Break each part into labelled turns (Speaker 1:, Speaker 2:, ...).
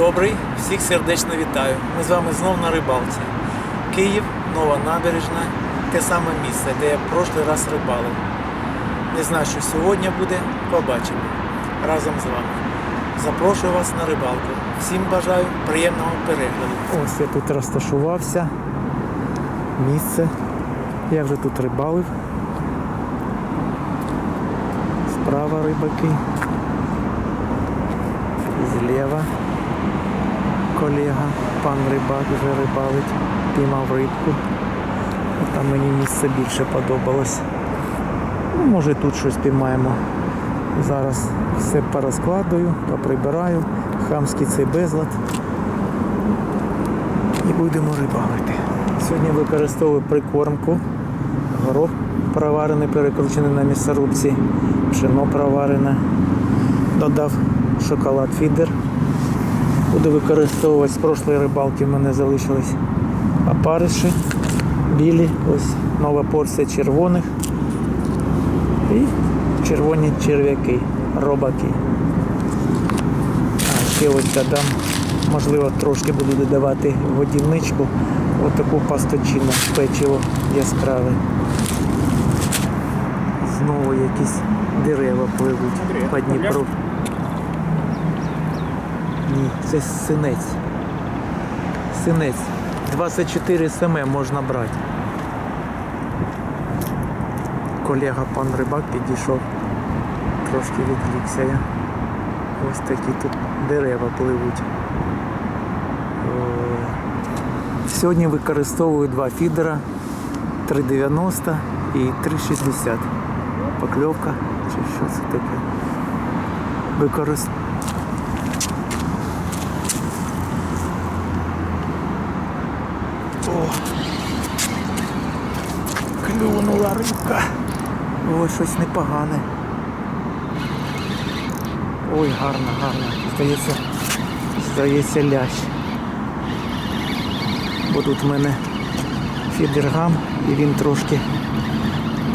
Speaker 1: Добрий, всіх сердечно вітаю. Ми з вами знов на рибалці. Київ, нова набережна, те саме місце, де я в прошлий раз рибалив. Не знаю, що сьогодні буде, побачимо разом з вами. Запрошую вас на рибалку. Всім бажаю приємного перегляду. Ось я тут розташувався. Місце. Я вже тут рибалив. Справа рибаки. Зліва колега, пан рибак вже рибалить, піймав рибку. Там мені місце більше подобалось. Ну, може тут щось піймаємо. Зараз все порозкладую, поприбираю, хамський цей безлад. І будемо рибалити. Сьогодні використовую прикормку. Горох проварений, перекручений на місцерубці, пшено проварене. Додав шоколад фідер. Буду використовувати з прошлої рибалки в мене залишились опариші білі, ось нова порція червоних і червоні черв'яки, робаки. А ще ось додам, можливо, трошки буду додавати в годівничку отаку пасточину, печиво яскраве. Знову якісь дерева пливуть по Дніпру. Ні, це синець. Синець. 24 см можна брати. Колега пан рибак підійшов. Трошки відвлікся я. Ось такі тут дерева пливуть. Сьогодні використовую два фідера 3,90 і 3,60. Покльовка чи що це таке. Використовую. Ой, щось непогане. Ой, гарно, гарно. Здається, здається лящ. Бо тут в мене фідергам і він трошки,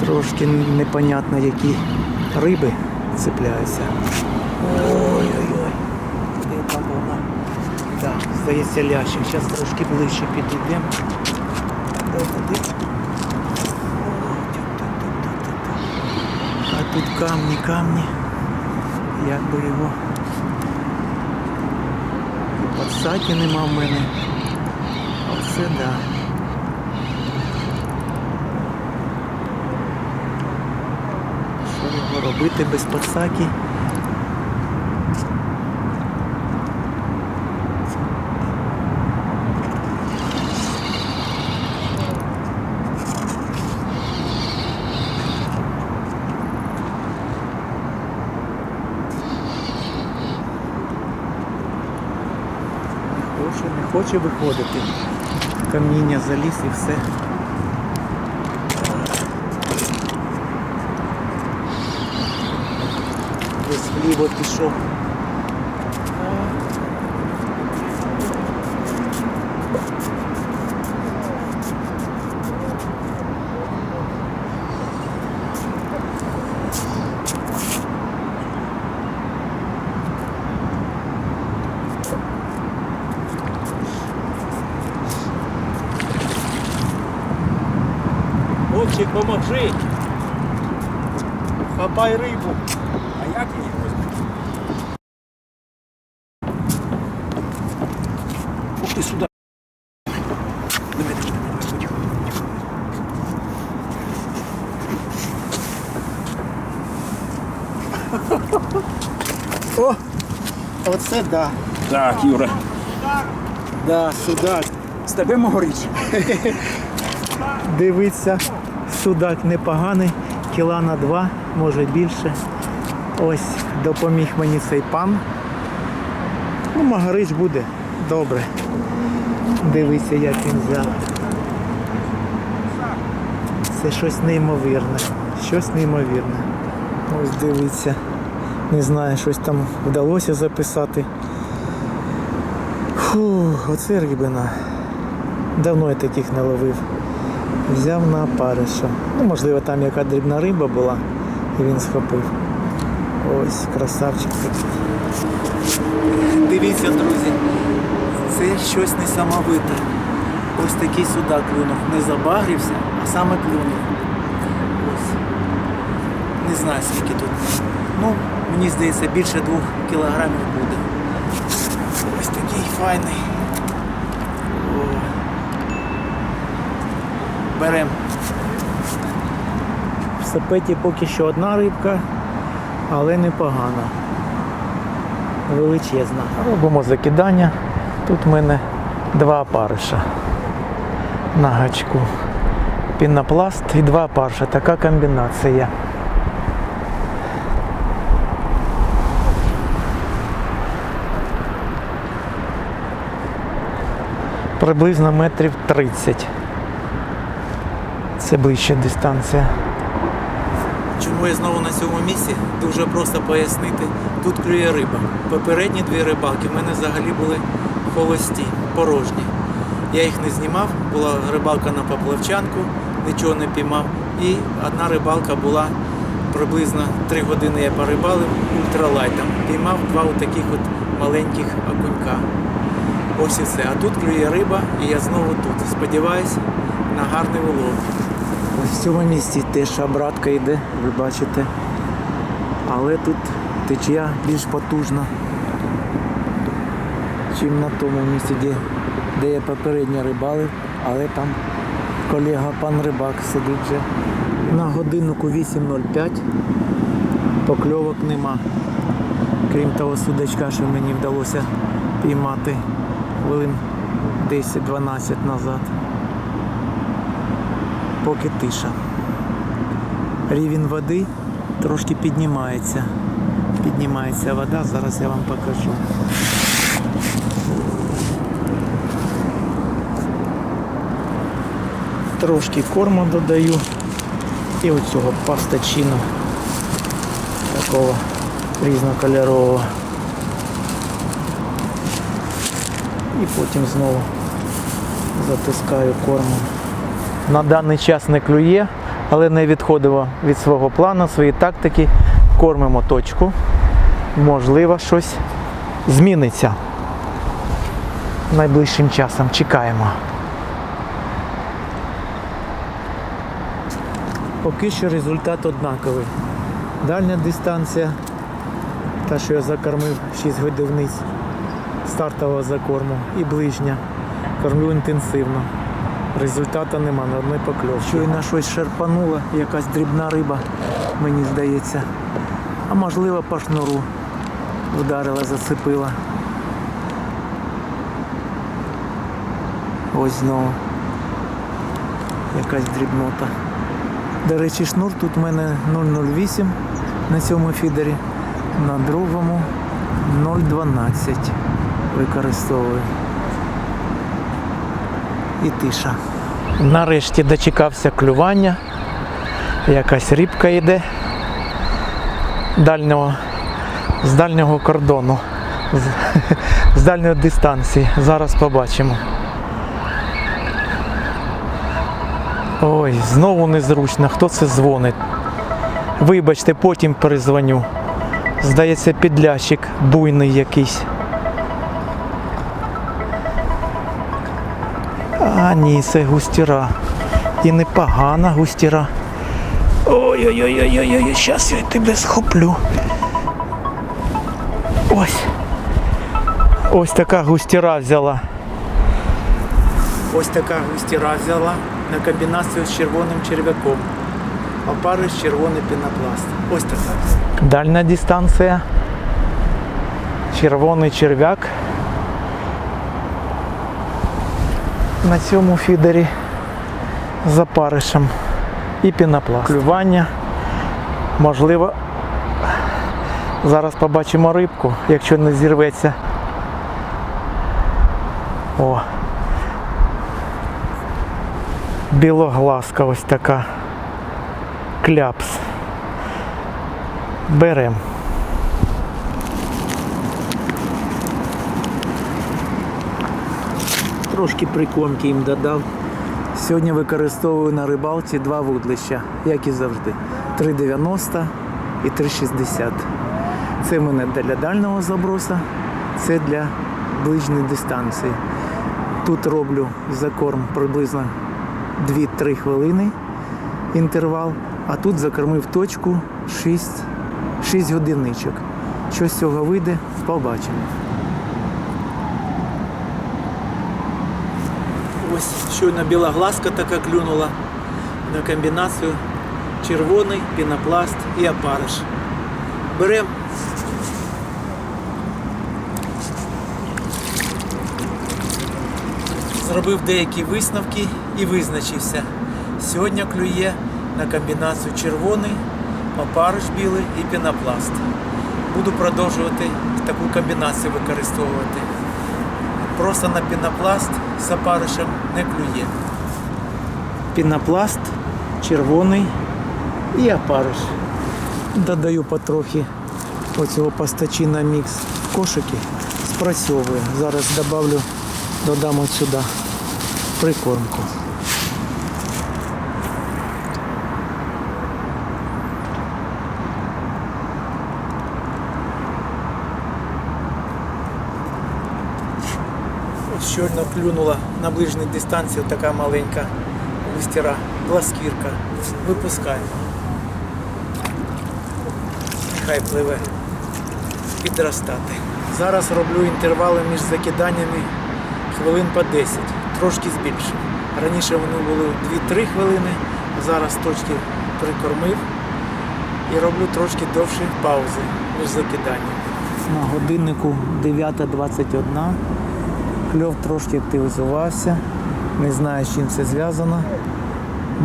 Speaker 1: трошки непонятно які риби цепляються. Ой-ой-ой. Там вона? Так, здається лящик. Зараз трошки ближче підійдемо. Де туди? О, тю-тю-тю-тю-тю. А тут камні, камні. Як би його. І Подсаки нема в мене. Оце да. Що його робити без подсаки? Хоче, виходити. Каміння заліз і все. Десь вліво пішов. Вовчик, поможи. Хапай рибу.
Speaker 2: А як її возьмуть? Ух ти сюди.
Speaker 1: О! Оце да.
Speaker 2: Так, Юра.
Speaker 1: Да, судак.
Speaker 2: З тебе могоріч.
Speaker 1: Дивиться, судак непоганий, кіла на два, може більше. Ось допоміг мені цей пан. Ну, Магарич буде добре. Дивися, як він взяв. Це щось неймовірне. Щось неймовірне. Ось дивіться. Не знаю, щось там вдалося записати. Фу, оце рибина. Давно я таких не ловив. Взяв на опариша. Ну, можливо, там яка дрібна риба була, і він схопив. Ось красавчик такий. Дивіться, друзі, це щось несамовите. Ось такий судак клюнув. Не забагрився, а саме клюнув. Ось. Не знаю скільки тут. Ну, мені здається, більше двох кілограмів буде. Ось такий файний. О. Берем. В сапеті поки що одна рибка, але непогана. Величезна. Робимо закидання. Тут в мене два опариша на гачку. Пінопласт і два опариша. Така комбінація. Приблизно метрів 30. Це ближча дистанція. Чому я знову на цьому місці? Дуже просто пояснити. Тут клює риба. Попередні дві рибалки в мене взагалі були холості, порожні. Я їх не знімав, була рибалка на поплавчанку, нічого не піймав. І одна рибалка була приблизно 3 години я порибалив ультралайтом. Піймав два отаких от маленьких окунька. Ось і все. А тут клює риба, і я знову тут. Сподіваюсь на гарний улов. В цьому місці теж обратка йде, ви бачите. Але тут течія більш потужна, ніж на тому місці, де, де я попередньо рибалив, але там колега пан рибак сидить вже. На годиннику 8.05 покльовок нема. Крім того судачка, що мені вдалося піймати хвилин 10-12 назад. Поки тиша. Рівень води трошки піднімається. Піднімається вода, зараз я вам покажу. Трошки корму додаю і оцього пастачину такого різнокольорового. І потім знову затискаю кормом. На даний час не клює, але не відходимо від свого плану, своєї тактики. Кормимо точку. Можливо, щось зміниться. Найближчим часом чекаємо. Поки що результат однаковий. Дальня дистанція, та, що я закормив 6 годівниць стартового закорму і ближня. Кормлю інтенсивно. Результату нема, на одної покльовки. Щойно щось шерпануло, якась дрібна риба, мені здається. А можливо по шнуру вдарила, зацепила. Ось знову. Якась дрібнота. До речі, шнур тут у мене 0,08 на цьому фідері, на другому 0,12 використовую. І тиша. Нарешті дочекався клювання. Якась рибка йде дальнього, з дальнього кордону, з, з дальньої дистанції. Зараз побачимо. Ой, знову незручно. Хто це дзвонить? Вибачте, потім перезвоню. Здається, підлящик буйний якийсь. А, ні, це густіра. І непогана густіра. Ой-ой-ой-ой-ой, зараз я тебе схоплю. Ось. Ось така густіра взяла. Ось така густіра взяла на комбінацію з червоним черв'яком. Опариш червоний пінопласт. Ось така. Дальня дистанція. Червоний черв'як. На цьому фідері з опаришем і пінопласт. Клювання. Можливо, зараз побачимо рибку, якщо не зірветься. О. Білоглазка ось така. Кляпс. Берем. Трошки прикормки їм додав. Сьогодні використовую на рибалці два вудлища, як і завжди. 3,90 і 3,60. Це в мене для дальнього заброса, це для ближньої дистанції. Тут роблю закорм приблизно 2-3 хвилини інтервал, а тут закормив точку 6, 6 годинничок. Що з цього вийде, побачимо. Ось щойно біла глазка така клюнула на комбінацію червоний, пінопласт і опариш. Беремо зробив деякі висновки і визначився. Сьогодні клює на комбінацію червоний, опариш білий і пінопласт. Буду продовжувати таку комбінацію використовувати. Просто на пінопласт з опаришем не клює. Пінопласт, червоний і опариш. Додаю потрохи оцього пастачина мікс кошики. Спрацьовує. Зараз додам от сюди прикормку. Щойно клюнула на ближній дистанції така маленька листера, пласкірка. Випускаємо. Хай пливе підростати. Зараз роблю інтервали між закиданнями хвилин по 10, трошки збільшив. Раніше вони були 2-3 хвилини, зараз точки прикормив і роблю трошки довші паузи між закиданнями. На годиннику 9.21. Кльов трошки активізувався. Не знаю, з чим це зв'язано.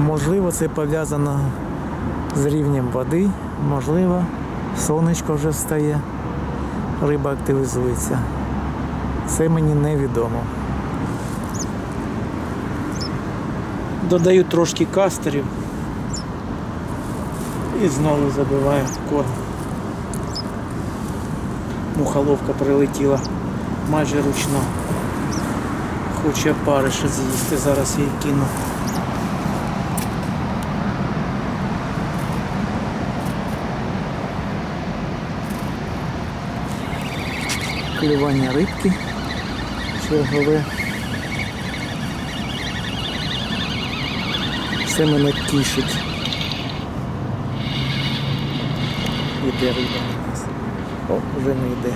Speaker 1: Можливо, це пов'язано з рівнем води, можливо, сонечко вже встає, риба активізується. Це мені невідомо. Додаю трошки кастерів і знову забиваю корм. Мухоловка прилетіла майже ручно. Хоче опариша з'їсти, зараз її кину. Клювання рибки чергове. Це мене тішить. Іде риба у нас. О, вже не йде.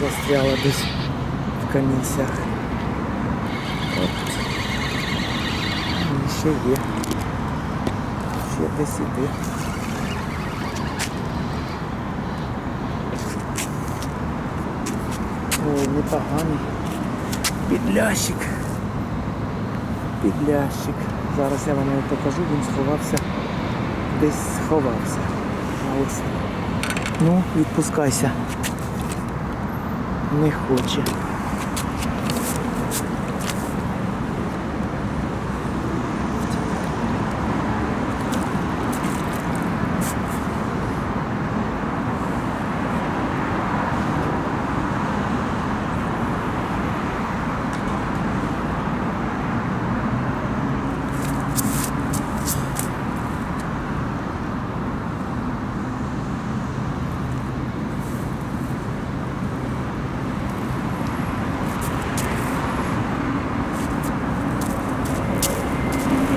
Speaker 1: Застряла десь в камінцях. От. І ще є. Ще десь іде. Ой, непоганий. Підлящик. Підлящик. Зараз я вам його покажу, він сховався. Десь сховався. Ось. Ну, відпускайся. Не хоче.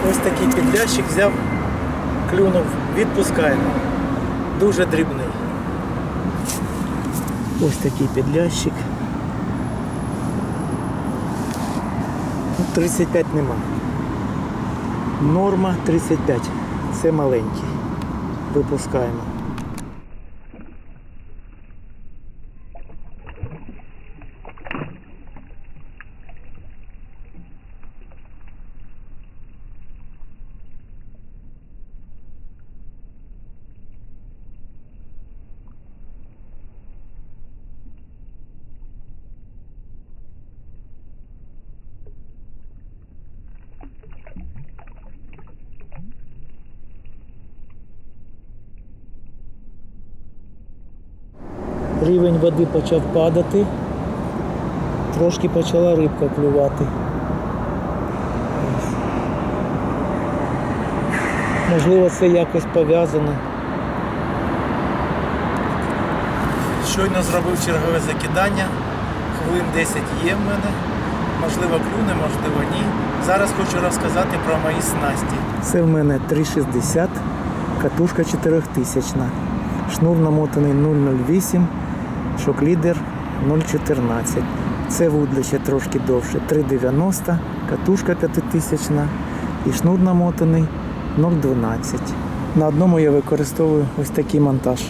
Speaker 1: Ось підлящик взяв, клюнув, відпускаємо. Дуже дрібний. Ось такий підлящик. Ну, 35 нема. Норма 35. Це маленький. Випускаємо. Рівень води почав падати. Трошки почала рибка клювати. Можливо, це якось пов'язано. Щойно зробив чергове закидання. Хвилин 10 є в мене. Можливо, клюне, можливо, ні. Зараз хочу розказати про мої снасті. Це в мене 3,60, катушка 4000. Шнур намотаний 0,08, шоклідер 0,14. Це вудлище трошки довше 3,90, катушка 5000 і шнур намотаний 0,12. На одному я використовую ось такий монтаж.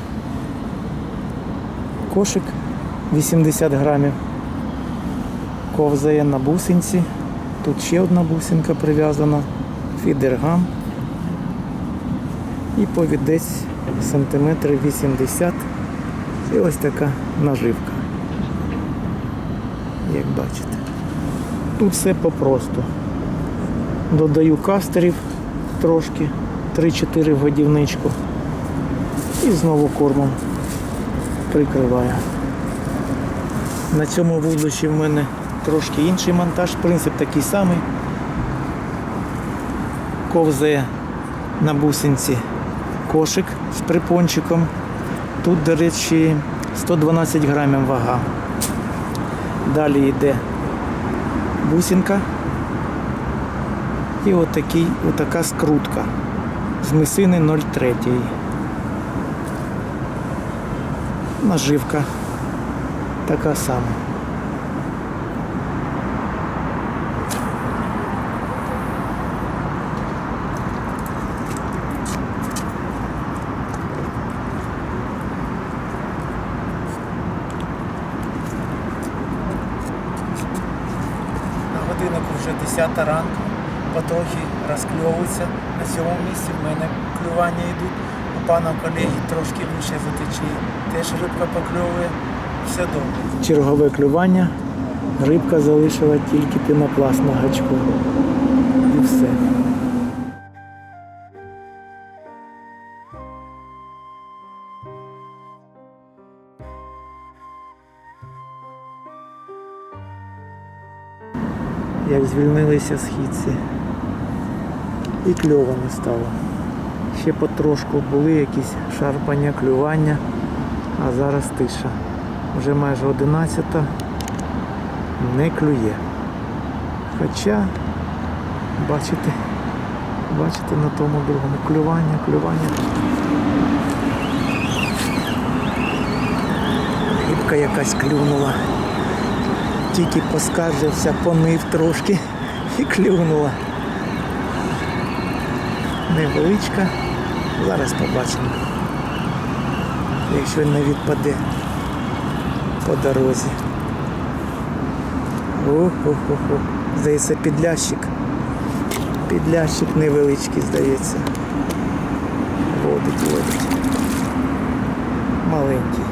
Speaker 1: Кошик 80 грамів. Ковзає на бусинці. Тут ще одна бусинка прив'язана, фідергам. І повідець сантиметрів 80. І ось така наживка. Як бачите. Тут все попросту. Додаю кастерів трошки, 3-4 в годівничку. І знову кормом прикриваю. На цьому вудлищі в мене трошки інший монтаж, принцип такий самий. Ковзає на бусинці кошик з припончиком. Тут, до речі, 112 грамів вага. Далі йде бусинка і отакий, отака скрутка з мисини 0,3. Наживка така сама. На годиннику вже 10 ранку, потрохи розкльовується. На цьому місці в мене клювання йдуть. У пана колеги трошки вище за. Теж рибка покльовує. Все добре. Чергове клювання. Рибка залишила тільки пінопласт на гачку. І все. Як звільнилися східці. І кльово не стало. Ще потрошку були якісь шарпання, клювання, а зараз тиша. Вже майже 11 не клює. Хоча, бачите, бачите на тому другому клювання, клювання. Рибка якась клюнула. Тільки поскаржився, понив трошки і клюнула. Невеличка. Зараз побачимо. Якщо не відпаде по дорозі. О-ох-ох ох. Здається, підлящик. Підлящик невеличкий, здається. Водить, водить. Маленький.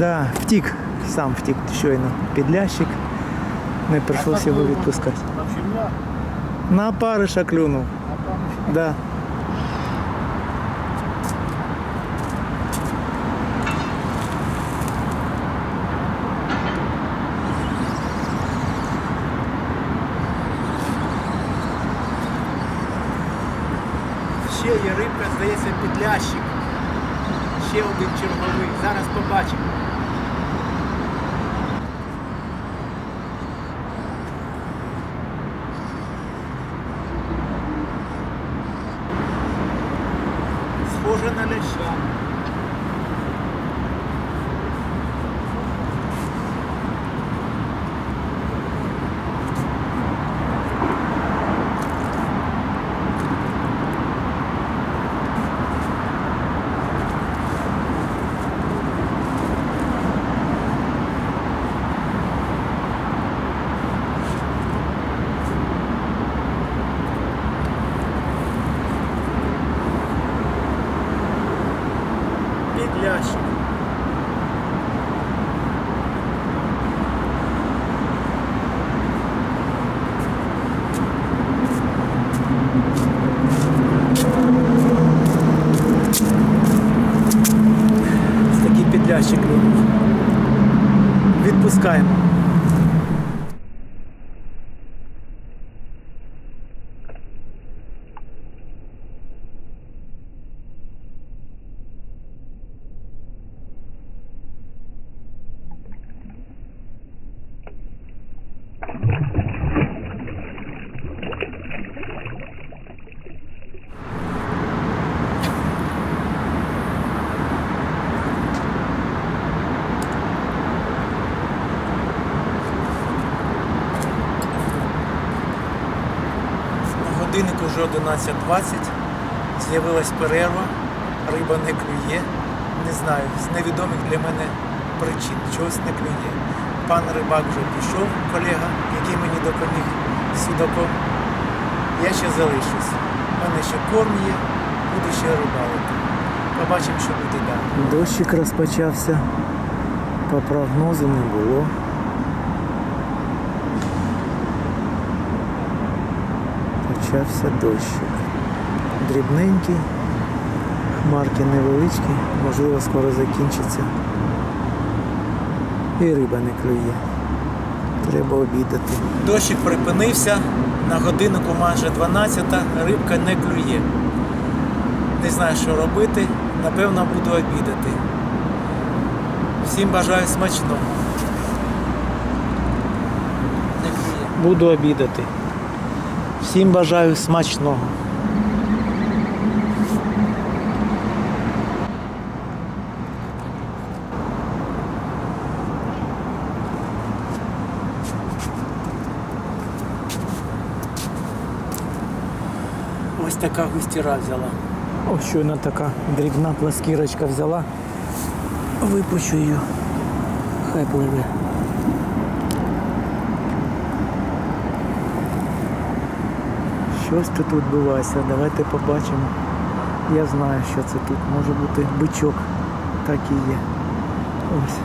Speaker 1: Да, втік, сам втік щойно. Підлящик. Не прийшлося його відпускати. На париша клюнув. Да. Ще є рибка, здається, підлящик. Ще один черговий. Зараз побачимо. 12.20 з'явилась перерва, риба не клює. Не знаю, з невідомих для мене причин чогось не клює. Пан рибак вже пішов, колега, який мені допоміг судаком. Я ще залишусь. У мене ще корм є, буду ще рибалити. Побачимо, що буде далі. Дощик розпочався, по прогнозу не було. Почався дощик. Дрібненький, хмарки невеличкі, можливо скоро закінчиться. І риба не клює. Треба обідати. Дощик припинився, на годиннику майже 12, рибка не клює. Не знаю, що робити, напевно, буду обідати. Всім бажаю смачного. Не клює. Буду обідати. Всім бажаю смачного. Ось така густіра взяла. Ось щойно така дрібна пласкірочка взяла. Випущу її. Хай пливе. Щось тут відбувається. Давайте побачимо. Я знаю, що це тут. Може бути бичок. Так і є. Ось.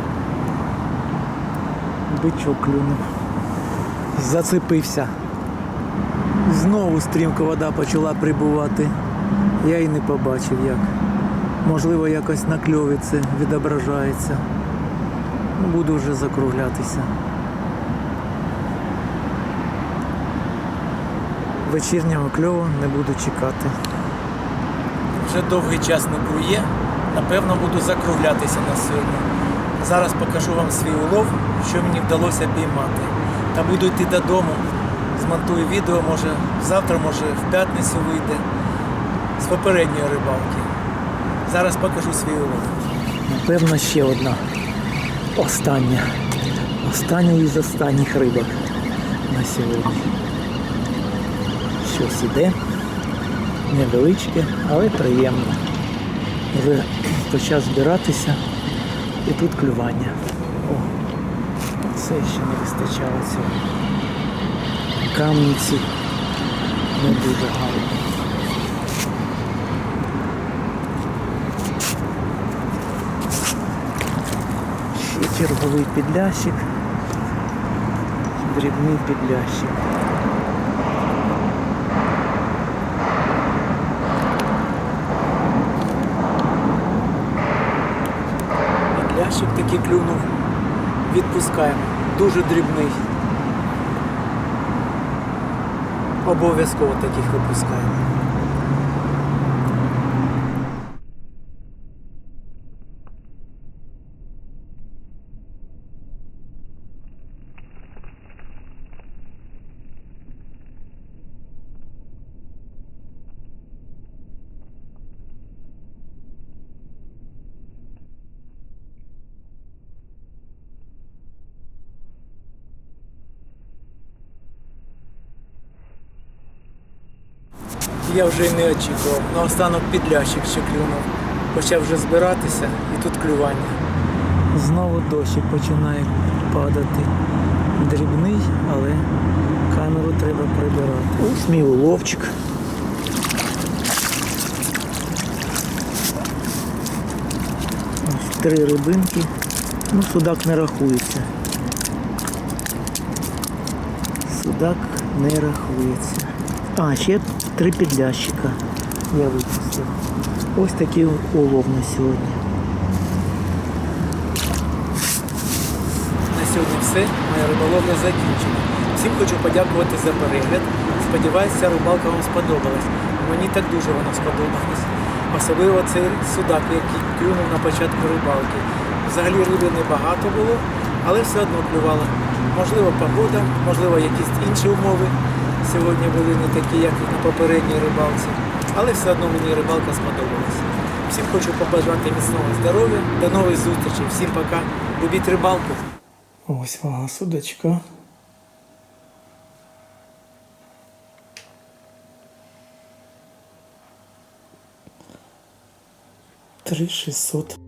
Speaker 1: Бичок клюнув. Зацепився. Знову стрімко вода почала прибувати. Я і не побачив як. Можливо, якось на кльові це відображається. Буду вже закруглятися. Вечірнього кльову не буду чекати. Вже довгий час не клює. Напевно, буду закруглятися на сьогодні. Зараз покажу вам свій улов, що мені вдалося піймати. Та буду йти додому, змонтую відео, може завтра, може в п'ятницю вийде з попередньої рибалки. Зараз покажу свій улов. Напевно, ще одна. Остання. Остання із останніх рибок на сьогодні. Іде. Невеличке, але приємно. Вже почав збиратися і тут клювання. О, це ще не вистачало цього. Камниці не дуже гарні. Ще черговий підлящик. Дрібний підлящик. Підлящик клюнув. Відпускаємо. Дуже дрібний. Обов'язково таких випускаємо. Я вже й не очікував. Наостанок підлящик ще клюнув. Почав вже збиратися і тут клювання. Знову дощик починає падати. Дрібний, але камеру треба прибирати. Ось мій уловчик. Ось три рибинки. Ну, судак не рахується. Судак не рахується. А, ще три підлящика я випустив. Ось такий улов на сьогодні. На сьогодні все. Моя риболовля закінчена. Всім хочу подякувати за перегляд. Сподіваюся, рибалка вам сподобалась. Мені так дуже вона сподобалась. Особливо цей судак, який клюнув на початку рибалки. Взагалі риби небагато було, але все одно клювала. Можливо, погода, можливо, якісь інші умови сьогодні були не такі, як і на попередній рибалці, але все одно мені рибалка сподобалася. Всім хочу побажати міцного здоров'я, до нових зустрічей, всім пока, любіть рибалку. Ось вона судочка. Три шістсот.